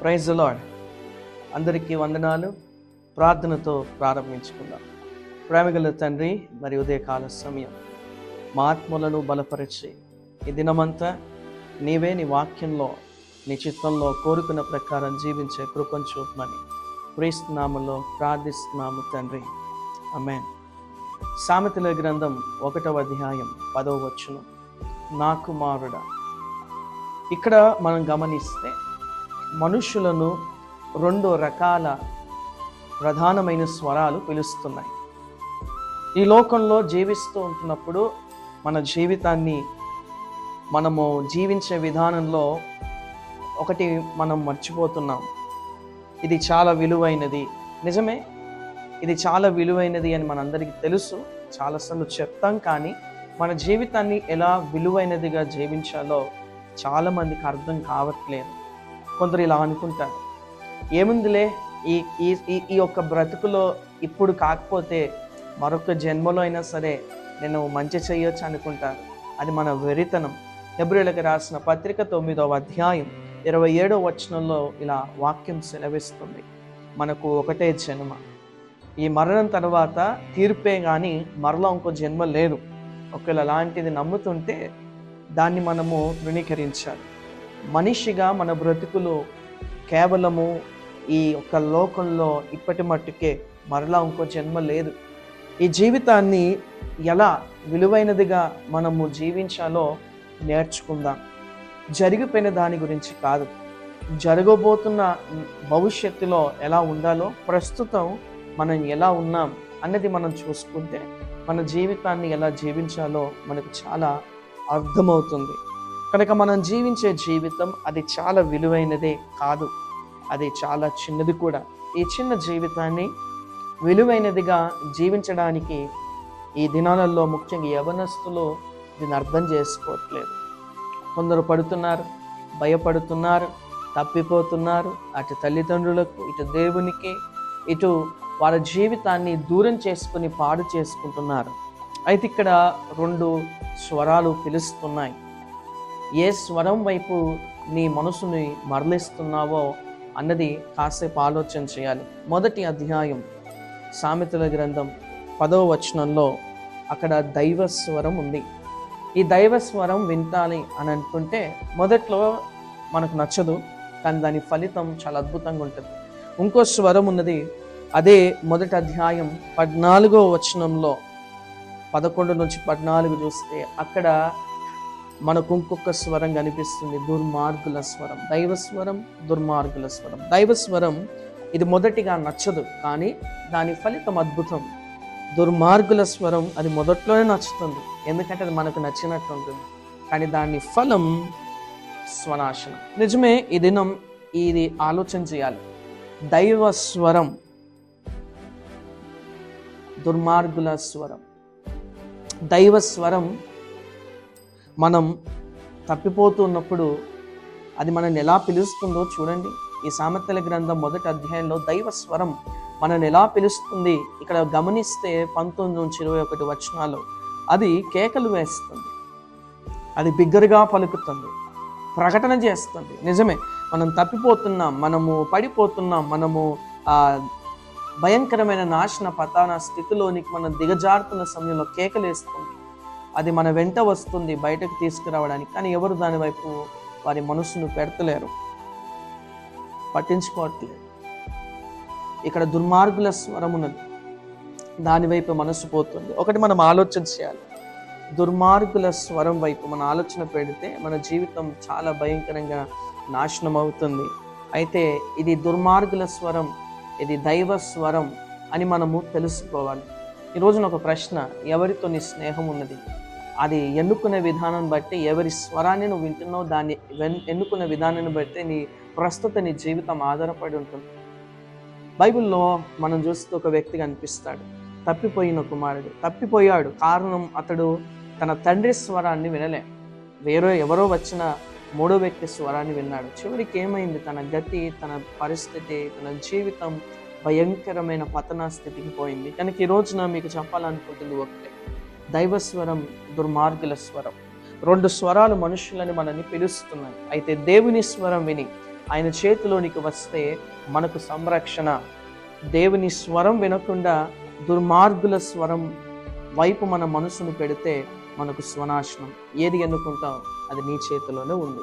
Praise lord అందరికీ వందనాలు. ప్రార్థనతో ప్రారంభించుకుందాం. ప్రేమగల తండ్రి మరి ఉదయకాల సమయం. మా ఆత్మలను బలపరిచి ఈ దినమంతా నీవే నీ వాక్యంలో నీ చిత్తంలో కోరుకున్న ప్రకారం జీవించే కృపను చూపమని ప్రీస్తున్నాములో ప్రార్థిస్తున్నాము తండ్రి. అమెన్ సామెతల గ్రంథం ఒకటవ అధ్యాయం పదవ వచ్చును నా కుమారుడా ఇక్కడ మనం గమనిస్తే మనుషులను రెండు రకాల ప్రధానమైన స్వరాలు పిలుస్తున్నాయి. ఈ లోకంలో జీవిస్తూ ఉంటున్నప్పుడు మన జీవితాన్ని మనము జీవించే విధానంలో ఒకటి మనం మర్చిపోతున్నాం. ఇది చాలా విలువైనది. నిజమే ఇది చాలా విలువైనది అని మనందరికీ తెలుసు. చాలాసార్లు చెప్తాం కానీ మన జీవితాన్ని ఎలా విలువైనదిగా జీవించాలో చాలామందికి అర్థం కావట్లేదు. కొందరు ఇలా అనుకుంటారు. ఏముందిలే? ఈ ఈ ఈ- ఈ యొక్క బ్రతుకులో ఇప్పుడు కాకపోతే మరొక జన్మలో అయినా సరే నేను మంచి చేయొచ్చు అనుకుంటాను అది మన వెరితనం. ఫిబ్రవరికి రాసిన పత్రిక తొమ్మిదవ అధ్యాయం ఇరవై ఏడవ వచనంలో ఇలా వాక్యం సెలవిస్తుంది. మనకు ఒకటే జన్మ. ఈ మరణం తర్వాత తీర్పే కానీ మరలా ఇంకో జన్మ లేదు. ఒకవేళ అలాంటిది నమ్ముతుంటే దాన్ని మనము ధృణీకరించాలి మనిషిగా మన బ్రతుకులు కేవలము ఈ ఒక్క లోకంలో ఇప్పటి మట్టుకే మరలా ఇంకో జన్మ లేదు. ఈ జీవితాన్ని ఎలా విలువైనదిగా మనము జీవించాలో నేర్చుకుందాం. జరిగిపోయిన దాని గురించి కాదు. జరగబోతున్న భవిష్యత్తులో ఎలా ఉండాలో ప్రస్తుతం మనం ఎలా ఉన్నాం అన్నది మనం చూసుకుంటే మన జీవితాన్ని ఎలా జీవించాలో మనకు చాలా అర్థమవుతుంది. కనుక మనం జీవించే జీవితం అది చాలా విలువైనదే కాదు. అది చాలా చిన్నది కూడా. ఈ చిన్న జీవితాన్ని విలువైనదిగా జీవించడానికి ఈ దినాలలో ముఖ్యంగా యవనస్తులు దీన్ని అర్థం చేసుకోవట్లేదు. కొందరు పడుతున్నారు భయపడుతున్నారు తప్పిపోతున్నారు. అటు తల్లిదండ్రులకు ఇటు దేవునికి ఇటు వారి జీవితాన్ని దూరం చేసుకుని పాడు చేసుకుంటున్నారు. అయితే ఇక్కడ రెండు స్వరాలు పిలుస్తున్నాయి. ఏ స్వరం వైపు నీ మనసుని మరలిస్తున్నావో అన్నది కాసేపు ఆలోచన చేయాలి. మొదటి అధ్యాయం సామెతల గ్రంథం పదవ వచనంలో అక్కడ దైవ స్వరం ఉంది. ఈ దైవ స్వరం వింటాలి అని అనుకుంటే మొదట్లో మనకు నచ్చదు కానీ దాని ఫలితం చాలా అద్భుతంగా ఉంటుంది. ఇంకో స్వరం ఉన్నది అదే మొదటి అధ్యాయం పద్నాలుగో వచనంలో పదకొండు నుంచి పద్నాలుగు చూస్తే అక్కడ మనకు ఇంకొక స్వరం కనిపిస్తుంది దుర్మార్గుల స్వరం. దైవ స్వరం దుర్మార్గుల స్వరం. దైవ స్వరం ఇది మొదటిగా నచ్చదు కానీ దాని ఫలితం అద్భుతం. దుర్మార్గుల స్వరం అది మొదట్లోనే నచ్చుతుంది. ఎందుకంటే అది మనకు నచ్చినట్టు ఉంటుంది. కానీ దాని ఫలం స్వనాశనం. నిజమే ఈ దినం ఇది ఆలోచన చేయాలి. దైవ స్వరం దుర్మార్గుల స్వరం. దైవ స్వరం మనం తప్పిపోతున్నప్పుడు అది మనల్ని ఎలా పిలుస్తుందో చూడండి. ఈ సామెతల గ్రంథం మొదటి అధ్యాయంలో దైవ స్వరం మనల్ని ఎలా పిలుస్తుంది? ఇక్కడ గమనిస్తే పంతొమ్మిది నుంచి ఇరవై ఒకటి వచనాలు. అది కేకలు వేస్తుంది. అది బిగ్గరగా పలుకుతుంది. ప్రకటన చేస్తుంది. నిజమే మనం తప్పిపోతున్నాం మనము పడిపోతున్నాం మనము భయంకరమైన నాశన పతాన స్థితిలోనికి మనం దిగజారుతున్న సమయంలో కేకలేస్తుంది. అది మన వెంట వస్తుంది బయటకు తీసుకురావడానికి. కానీ ఎవరు దాని వైపు వారి మనసును పెడతలేరు. పట్టించుకోవట్లేదు. ఇక్కడ దుర్మార్గుల స్వరం ఉన్నది. దానివైపు మనసు పోతుంది. ఒకటి మనం ఆలోచన చేయాలి. దుర్మార్గుల స్వరం వైపు మన ఆలోచన పెడితే మన జీవితం చాలా భయంకరంగా నాశనం అవుతుంది అయితే ఇది దుర్మార్గుల స్వరం ఇది దైవ స్వరం అని మనము తెలుసుకోవాలి. ఈ రోజున ఒక ప్రశ్న ఎవరితో నీ స్నేహం ఉన్నది? అది ఎన్నుకునే విధానం బట్టి ఎవరి స్వరాన్ని నువ్వు వింటున్నావు దాన్ని వెన్- ఎన్నుకునే విధానాన్ని బట్టి నీ ప్రస్తుత నీ జీవితం ఆధారపడి ఉంటుంది. బైబిల్లో మనం చూస్తే ఒక వ్యక్తి కనిపిస్తాడు. తప్పిపోయిన కుమారుడు. తప్పిపోయాడు. కారణం అతడు తన తండ్రి స్వరాన్ని వినలే. వేరే ఎవరో వచ్చిన మూడో వ్యక్తి స్వరాన్ని విన్నాడు. చివరికి ఏమైంది? తన గతి తన పరిస్థితి తన జీవితం భయంకరమైన పతనా స్థితికి పోయింది. కనుక ఈ రోజున మీకు చెప్పాలనుకుంటుంది ఒకటే. దైవస్వరం దుర్మార్గుల స్వరం. రెండు స్వరాలు మనుషులని మనల్ని పిలుస్తున్నాయి. అయితే దేవుని స్వరం విని ఆయన చేతిలోనికి వస్తే మనకు సంరక్షణ. దేవుని స్వరం వినకుండా దుర్మార్గుల స్వరం వైపు మన మనసును పెడితే మనకు స్వనాశనం. ఏది ఎన్నుకుంటాం? అది నీ చేతిలోనే ఉంది.